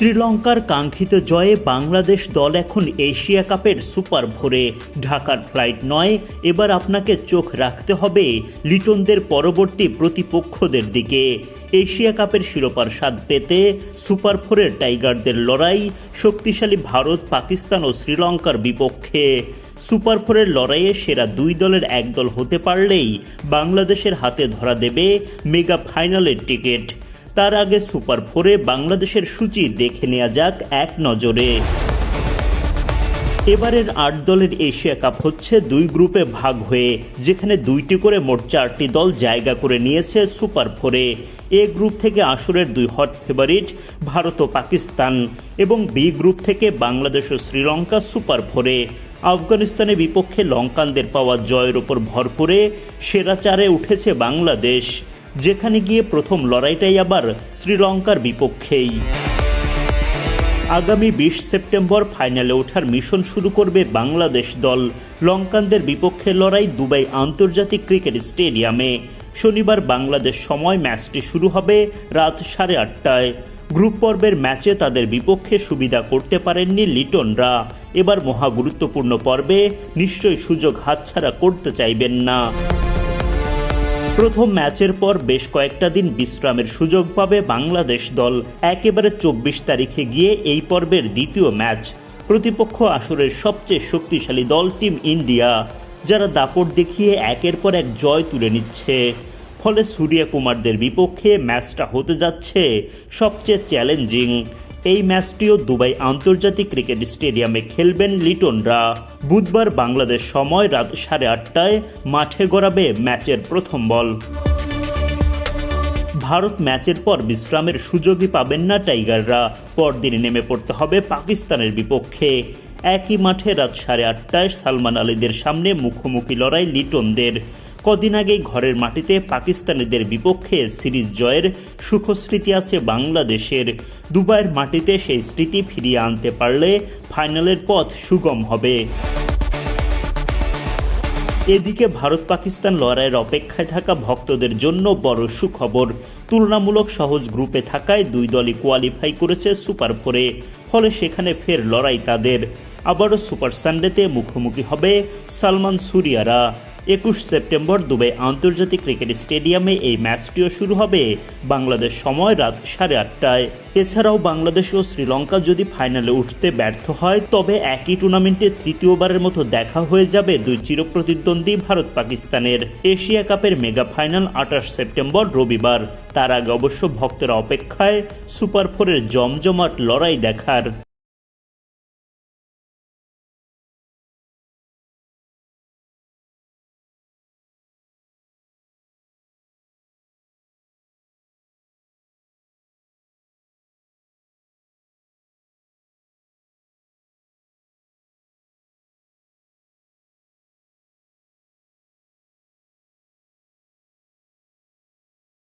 শ্রীলঙ্কার কাঙ্ক্ষিত জয়ে বাংলাদেশ দল এখন এশিয়া কাপের সুপার ভোরে। ঢাকার ফ্লাইট নয়, এবার আপনাকে চোখ রাখতে হবে লিটনদের পরবর্তী প্রতিপক্ষদের দিকে। এশিয়া কাপের শিরোপার স্বাদ পেতে সুপার ফোরের টাইগারদের লড়াই, শক্তিশালী ভারত, পাকিস্তান ও শ্রীলঙ্কার বিপক্ষে। সুপার ফোরের লড়াইয়ে সেরা দুই দলের এক দল হতে পারলেই বাংলাদেশের হাতে ধরা দেবে মেগা ফাইনালের টিকিট। তার আগে সুপার ফোরে বাংলাদেশের সূচি দেখে নেওয়া যাক এক নজরে। এবারের আট দলের এশিয়া কাপ হচ্ছে দুই গ্রুপে ভাগ হয়ে, যেখানে দুইটি করে মোট চারটি দল জায়গা করে নিয়েছে সুপার ফোরে। এ গ্রুপ থেকে আসরের দুই হট ফেভারিট ভারত ও পাকিস্তান এবং বি গ্রুপ থেকে বাংলাদেশ ও শ্রীলঙ্কা সুপার ফোরে। আফগানিস্তানের বিপক্ষে লঙ্কানদের পাওয়া জয়ের ওপর ভর করে সেরা চারে উঠেছে বাংলাদেশ। যেখানে গিয়ে প্রথম লড়াইটাই আবার শ্রীলঙ্কার বিপক্ষেই। আগামী বিশ সেপ্টেম্বর ফাইনালে ওঠার মিশন শুরু করবে বাংলাদেশ দল। লঙ্কানদের বিপক্ষে লড়াই দুবাই আন্তর্জাতিক ক্রিকেট স্টেডিয়ামে। শনিবার বাংলাদেশ সময় ম্যাচটি শুরু হবে রাত সাড়ে আটটায়। গ্রুপ পর্বের ম্যাচে তাদের বিপক্ষে সুবিধা করতে পারেননি লিটনরা। এবার মহা গুরুত্বপূর্ণ পর্বে নিশ্চয়ই সুযোগ হাতছাড়া করতে চাইবেন না। প্রথম ম্যাচের পর বেশ কয়েকটা দিন বিশ্রামের সুযোগ পাবে বাংলাদেশ দল। একেবারে চব্বিশ তারিখে গিয়ে এই পর্বের দ্বিতীয় ম্যাচ। প্রতিপক্ষ আসরের সবচেয়ে শক্তিশালী দল টিম ইন্ডিয়া, যারা দাপট দেখিয়ে একের পর এক জয় তুলে নিচ্ছে। ফলে সূর্যা কুমারদের বিপক্ষে ম্যাচটা হতে যাচ্ছে সবচেয়ে চ্যালেঞ্জিং। এই ম্যাচটিও দুবাই আন্তর্জাতিক ক্রিকেট স্টেডিয়ামে খেলবেন লিটনরা। বুধবার বাংলাদেশ সময় রাত সাড়ে আটটায় মাঠে গড়াবে ম্যাচের প্রথম বল। ভারত ম্যাচের পর বিশ্রামের সুযোগই পাবেন না টাইগাররা। পরদিনে নেমে পড়তে হবে পাকিস্তানের বিপক্ষে। একই মাঠে রাত সাড়ে আটটায় সালমান আলীদের সামনে মুখোমুখি লড়াই লিটনদের। কদিন আগেই ঘরের মাটিতে পাকিস্তানিদের বিপক্ষে সিরিজ জয়ের সুখস্মৃতি আছে বাংলাদেশের। দুবাইয়ের মাটিতে সেই স্মৃতি ফিরিয়ে আনতে পারলে ফাইনালের পথ সুগম হবে। এদিকে ভারত পাকিস্তান লড়াইয়ের অপেক্ষায় থাকা ভক্তদের জন্য বড় সুখবর। তুলনামূলক সহজ গ্রুপে থাকায় দুই দলই কোয়ালিফাই করেছে সুপার ফোরে ফলে সেখানে ফের লড়াই তাদের। আবারও সুপার সানডেতে মুখোমুখি হবে সালমান সুরিয়ারা। একুশ সেপ্টেম্বর দুবাই আন্তর্জাতিক ক্রিকেট স্টেডিয়ামে এই ম্যাচটিও শুরু হবে। বাংলাদেশ সময় রাত সাড়ে আটটায়। এছাড়াও বাংলাদেশ ও শ্রীলঙ্কা যদি ফাইনালে উঠতে ব্যর্থ হয়, তবে একই টুর্নামেন্টে তৃতীয়বারের মতো দেখা হয়ে যাবে দুই চিরপ্রতিদ্বন্দ্বী ভারত পাকিস্তানের। এশিয়া কাপের মেগা ফাইনাল আঠাশ সেপ্টেম্বর রবিবার। তার আগে অবশ্য ভক্তরা অপেক্ষায় সুপার ফোরের জমজমাট লড়াই দেখার।